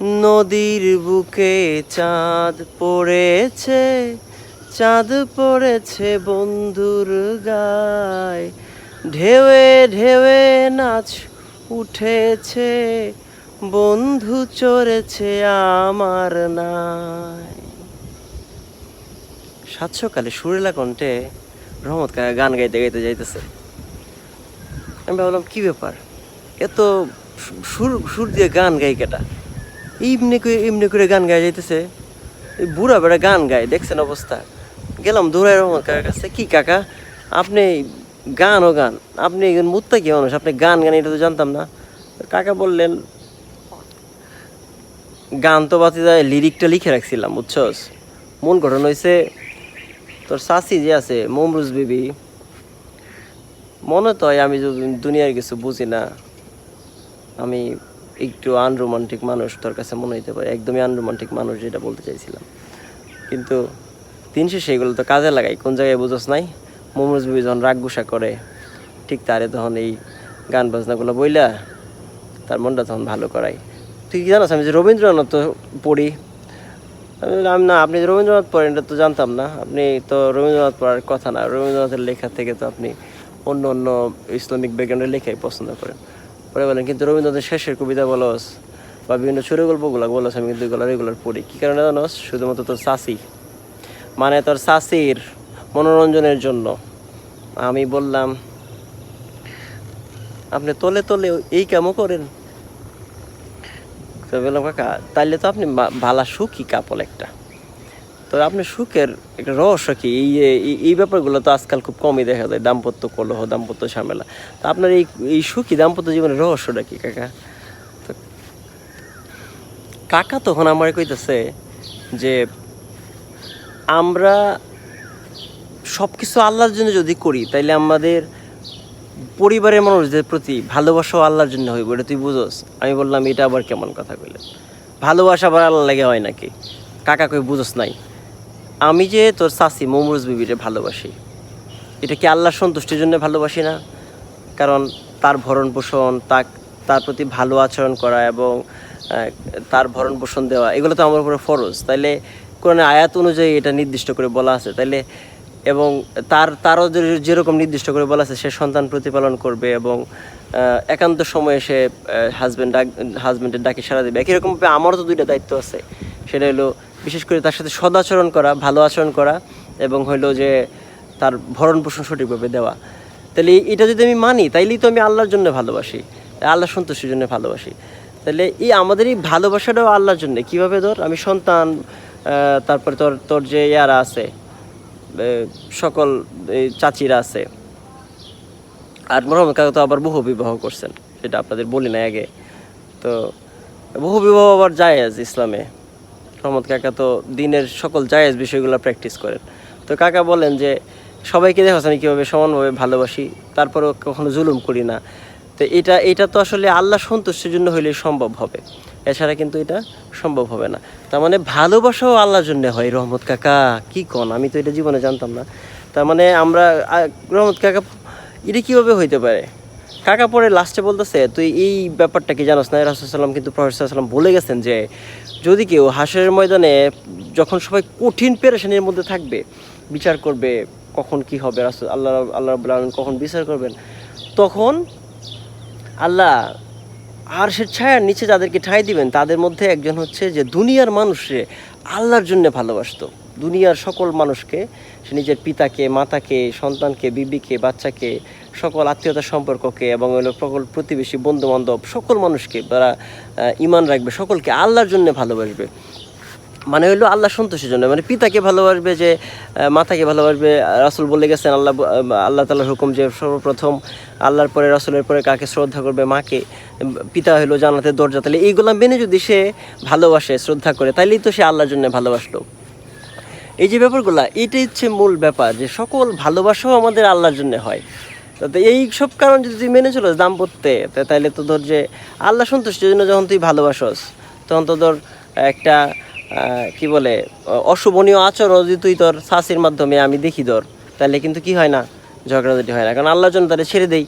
নদীর বুকে চাঁদ পড়েছে চাঁদ পড়েছে বন্ধুর গায়। ঢেউয়ে ঢেউয়ে নাচ উঠেছে, বন্ধু চড়েছে আমার নাই সাত সকালে সুরেলা কণ্ঠে রহমত গান গাইতে গাইতে যাইতেছে। আমি ভাবলাম, কি ব্যাপার? এত সুর সুর দিয়ে গান গাই কেটা? এমনি করে এমনি করে গান গাই যাইতেছে। এই বুড়া বেড়া গান গায়, দেখছেন অবস্থা? গেলাম দৌড়াই রহমত কাকার কাছে, কি কাকা, আপনি গান ও গান, আপনি মুত্তা কি মানুষ, আপনি গান গান, এটা তো জানতাম না। কাকা বললেন, গান তো বাতি যায় লিরিকটা লিখে রাখছিলাম, বুঝছস? মন গঠন হয়েছে তোর শাসি যে আছে, মমরুজ বিবি, মনে তো হয় আমি দুনিয়ার কিছু বুঝি না, আমি একটু আনরোমান্টিক মানুষ তোর কাছে মনে হইতে পারে, একদমই আনরোমান্টিক মানুষ যেটা বলতে চাইছিলাম। কিন্তু দিন শেষে এগুলো তো কাজে লাগাই কোন জায়গায় বুঝোস নাই? মমরুজ বিবি যখন রাগ গুসা করে, ঠিক তারে তখন এই গান বাজনাগুলো বইলা তার মনটা তখন ভালো করাই তুই কি জানাস, আমি যে রবীন্দ্রনাথ তো পড়ি, আমি না, আপনি রবীন্দ্রনাথ পড়েন এটা তো জানতাম না। আপনি তো রবীন্দ্রনাথ পড়ার কথা না, রবীন্দ্রনাথের লেখা থেকে তো আপনি অন্য অন্য ইসলামিক ব্যাকগ্রাউন্ডের লেখাই পছন্দ করেন। পরে বলেন, কিন্তু রবীন্দ্রনাথের শেষের কবিতা বলস বা বিভিন্ন ছোটো গল্পগুলো বলস আমি কিন্তু এগুলো রেগুলার পড়ি। কী কারণে জানোস শুধুমাত্র তোর চাষি মানে তোর চাষির মনোরঞ্জনের জন্য। আমি বললাম, আপনি তলে তলে এই কামও করেন। তো বললাম, কাকা, তাইলে তো আপনি ভালা সুখী কাপল একটা। তো আপনি সুখের একটা রহস্য কি? এই এই- ব্যাপারগুলো তো আজকাল খুব কমই দেখা যায়, দাম্পত্য কলহ, দাম্পত্য ঝামেলা। তো আপনার এই এই সুখী দাম্পত্য জীবনের রহস্যটা কি, কাকা? কাকা তখন আমার কইতেছে যে, আমরা সব কিছু আল্লাহর জন্য যদি করি, তাইলে আমাদের পরিবারের মানুষদের প্রতি ভালোবাসাও আল্লাহর জন্য হইব, এটা তুই বুঝোস? আমি বললাম, এটা আবার কেমন কথা কইলেন? ভালোবাসা আবার আল্লাহ লাগে হয় নাকি? কাকা কই, বুঝোস নাই। আমি যে তোর চাষি মমরুজ বিবিরে ভালোবাসি, এটা কি আল্লাহর সন্তুষ্টির জন্য ভালোবাসি না? কারণ তার ভরণ পোষণ তার তার প্রতি ভালো আচরণ করা এবং তার ভরণ পোষণ দেওয়া, এগুলো তো আমার উপরে ফরজ। তাইলে কোরআনে আয়াত অনুযায়ী এটা নির্দিষ্ট করে বলা আছে। তাইলে, এবং তার, তারও যেরকম নির্দিষ্ট করে বলা আছে, সে সন্তান প্রতিপালন করবে এবং একান্ত সময়ে সে হাজব্যান্ড ডাক হাজব্যান্ডের ডাকে সারা দেবে। একই রকমভাবে আমারও তো দুইটা দায়িত্ব আছে। সেটা হলো বিশেষ করে তার সাথে সদাচরণ করা, ভালো আচরণ করা এবং হলো যে তার ভরণ পোষণ সঠিকভাবে দেওয়া। তাহলে এটা যদি আমি মানি, তাইলেই তো আমি আল্লাহর জন্য ভালোবাসি। আল্লাহ সন্তুষ্টির জন্য ভালোবাসি। তাহলে এই আমাদের এই ভালোবাসাটাও আল্লাহর জন্য। কীভাবে ধর? আমি সন্তান তারপরে তোর তোর যে ইয়ারা আছে সকল এই চাচিরা আছে। আর মোহাম্মদ কাকা তো আবার বহু বিবাহ করছেন। সেটা আপনাদের বলি না আগে। তো বহু বিবাহ আবার যায় আজ ইসলামে। রহমত কাকা তো দিনের সকল জায়েজ বিষয়গুলো প্র্যাকটিস করেন। তো কাকা বলেন যে, সবাইকে দেখো আমি কীভাবে সমানভাবে ভালোবাসি, তারপরেও কখনো জুলুম করি না। তো এটা এটা তো আসলে আল্লাহ সন্তুষ্টির জন্য হইলে সম্ভব হবে। এছাড়া কিন্তু এটা সম্ভব হবে না। তার মানে ভালোবাসাও আল্লাহর জন্য হয়, রহমত কাকা। কি কন? আমি তো এটা জীবনে জানতাম না। তার মানে আমরা রহমত কাকা, এটা কীভাবে হইতে পারে? কাকা পরে লাস্টে বলতেছে, তুই এই ব্যাপারটা কি জানোস না? রাসুসাল্লাম কিন্তু প্রফেসর বলে গেছেন যে, যদি কেউ হাসরের ময়দানে যখন সবাই কঠিন পেরেশানির মধ্যে থাকবে, বিচার করবে, কখন কি হবে? রাসুল আল্লাহ আল্লাহ রাব্বুল আলামিন কখন বিচার করবেন? তখন আল্লাহ আর সে ছায়ার নিচে যাদেরকে ঠাঁই দিবেন, তাদের মধ্যে একজন হচ্ছে যে দুনিয়ার মানুষে আল্লাহর জন্য ভালোবাসতো। দুনিয়ার সকল মানুষকে, সে নিজের পিতাকে, মাতাকে, সন্তানকে, বিবিকে, বাচ্চাকে সকল আত্মীয়তা সম্পর্ককে এবং হলো সকল প্রতিবেশী বন্ধু বান্ধব সকল মানুষকে তারা ইমান রাখবে, সকলকে আল্লাহর জন্য ভালোবাসবে। মানে হইল আল্লাহ সন্তোষের জন্য। মানে পিতাকে ভালোবাসবে যে মাতাকে ভালোবাসবে। রাসুল বলে গেছেন, আল্লাহ আল্লাহ তালার হুকুম যে সর্বপ্রথম আল্লাহর পরে, রাসুলের পরে কাকে শ্রদ্ধা করবে, মাকে, পিতা হইল জানাতে দরজা। তাহলে এইগুলো মেনে যদি সে ভালোবাসে, শ্রদ্ধা করে, তাইলেই তো সে আল্লাহর জন্য ভালোবাসলো। এই যে ব্যাপারগুলো, এটাই হচ্ছে মূল ব্যাপার যে সকল ভালোবাসাও আমাদের আল্লাহর জন্য হয়। তো এই সব কারণ যদি তুই মেনে চলো দাম্পত্যে, তা তাইলে তো ধর যে আল্লাহ সন্তুষ্টির জন্য যখন তুই ভালোবাসস, তখন তো ধর একটা কি বলে, অশুভনীয় আচরণ যদি তুই তোর শাসির মাধ্যমে আমি দেখি ধর তাহলে কিন্তু কি হয় না? ঝগড়াঝাটি হয় না। কারণ আল্লাহর জন্য তাহলে ছেড়ে দেই।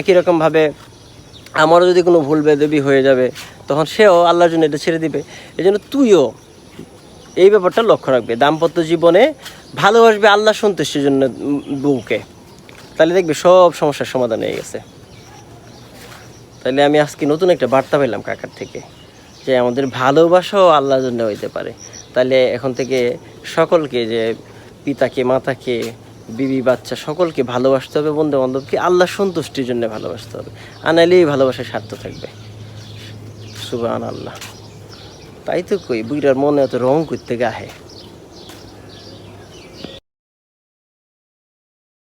একই রকমভাবে আমারও যদি কোনো ভুল বেদবি হয়ে যাবে, তখন সেও আল্লাহর জন্য এটা ছেড়ে দিবে। এই জন্য তুইও এই ব্যাপারটা লক্ষ্য রাখবে। দাম্পত্য জীবনে ভালোবাসবে আল্লাহ সন্তুষ্টির জন্য বউকে। তাহলে দেখবে সব সমস্যার সমাধান হয়ে গেছে। তাহলে আমি আজকে নতুন একটা বার্তা পেলাম কাকার থেকে, যে আমাদের ভালোবাসাও আল্লাহর জন্য হইতে পারে। তাহলে এখন থেকে সকলকে যে পিতাকে, মাতাকে, বিবি, বাচ্চা, সকলকে ভালোবাসতে হবে বন্ধু বান্ধবকে আল্লাহ সন্তুষ্টির জন্য ভালোবাসতে হবে। আনাইলে এই ভালোবাসার স্বার্থ থাকবে। সুবান আল্লাহ তাই তো কই বুইটার মনে এত রং করতে গাহে।